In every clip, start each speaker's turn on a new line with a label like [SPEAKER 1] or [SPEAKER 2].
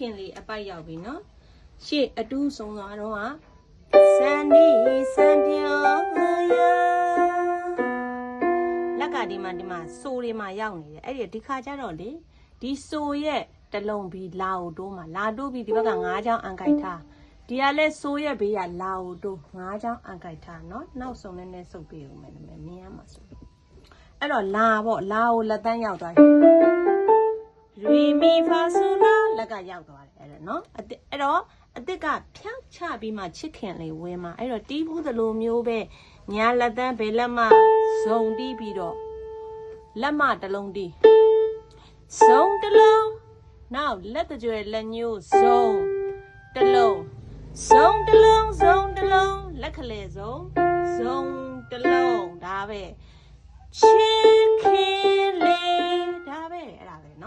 [SPEAKER 1] ခင်လေးအပိုက်ရောက်ပြီနော်ရှေ့အတူးဆုံးသွားတော့ကစန္ဒီစံပြောရလက်ကဒီမှာဒီမှာစိုးတွေမှာရောက်နေတယ်အဲ့ဒီဒီခါကျတော့လေဒီစိုးရဲ့တလုံးပြီးလာအိုတိုးမှာလာတိုးပြီးဒီဘက်ကငါးချောင်းအန်ကြိုက်ထားဒီကလဲစိုးရဲ့ဘေးကလာအိုတိုးငါးချောင်းအန်ကြိုက်ထားနော်နောက်ဆုံးနဲ့နဲ့စုပ်ပေးဦးမယ်မြင်ရမှာဆိုအဲ့တော့လာပေါ့လာအိုလက်တန်းရောက်သွားပြီရီမီဖာဆိုလာ လက်ကရောက်သွားတယ်အဲ့ဒါနော်အတစ်အဲ့တော့အစ်စ်ကဖြောက်ချပြီးမှချစ်ခင်လေးဝင်းမှာအဲ့တော့တီးဘူးသလိုမျိုးပဲညာလက်တန်းဘယ်လက်မဇုံတီးပြီးတော့လက်မတစ်လုံးတီးဇုံတစ်လုံးနောက်လက်တကြွယ်လက်ညိုးဇုံတစ်လုံးဇုံတစ်လုံးဇုံတစ်လုံးလက်ကလေးဇုံဇုံတစ်လုံးဒါပဲချစ်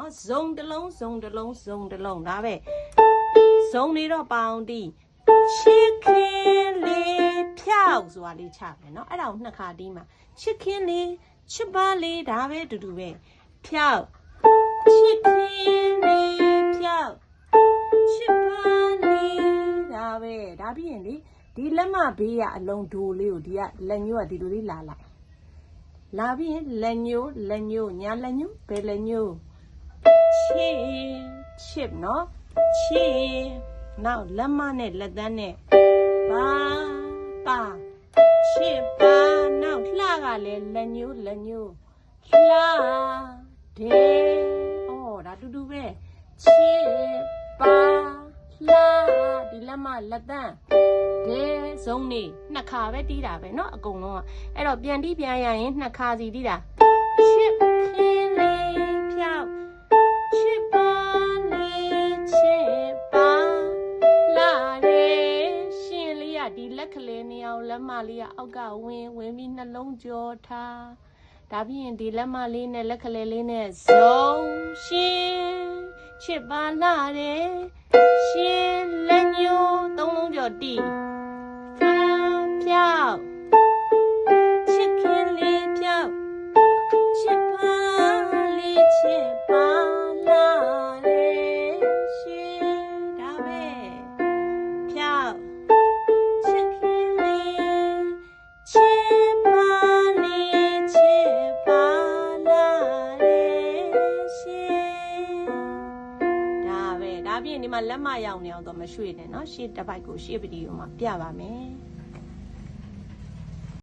[SPEAKER 1] နော်ဇုံတစ်လုံးဇုံတစ်လုံးဇုံတစ်လုံးဒါပဲဇုံနေတော့ပအောင်တီး chicken လေးဖြောက်ဆိုတာလေးချမယ်နော်အဲ့ဒါကိုနှစ်ခါတီးမှာ chicken လေးချစ်ပါလေးဒါပဲတူတူပဲဖြောက် chicken လေးဖြောက်ချစ်ပါလေးဒါပဲဒါပြီးရင်လေဒီလက်မဘေးကအလုံးဒိုလေးကိုဒီကလက်ညိုးကဒီလိုလေးလာလိုက်လာပြီးရင်လက်ညိုးလက်ညိုးညာလက်ညိုးဘယ်လက်ညိုး ချစ်ချစ်နော်ချစ်နောက်လက်မနဲ့လက်သန်းနဲ့ပါပါချစ်ပါနောက်လှကလည်းလက်ညိုးလက်ညိုးလှတယ်အော်ဒါတူတူပဲချစ်ပါလှဒီလက်မလက်သန်း ဒဲဇုံနေနှစ်ခါပဲတီးတာပဲเนาะအကုန်လုံးကအဲ့တော့ပြန်တီးပြန်ရရင်နှစ်ခါစီတီးတာချ ဒီလက်ကလေးနေအောင်လက်မလေးကအောက်ကဝင်းဝင်းပြီးနှလုံးကြောထားဒါပြီးရင်ဒီလက်မလေးနဲ့လက်ကလေးလေးနဲ့ဇုံရှင်ချစ်ပါလာတယ်ရှင်လက်ညိုးသုံးလုံးကြောတီးဖြောက်ဖြောက်ချစ်ခင်လေးဖြောက်ချစ်ပါလေးချစ်ပါလာရဲ့ရှင်ဒါပဲ ရင်ဒီမှာလက်မရောင်နေအောင်တော့မရွှေ့နဲ့နော်ရှေ့တစ်ပိုက်ကိုရှေ့ပဒီကိုမှပြပါမယ်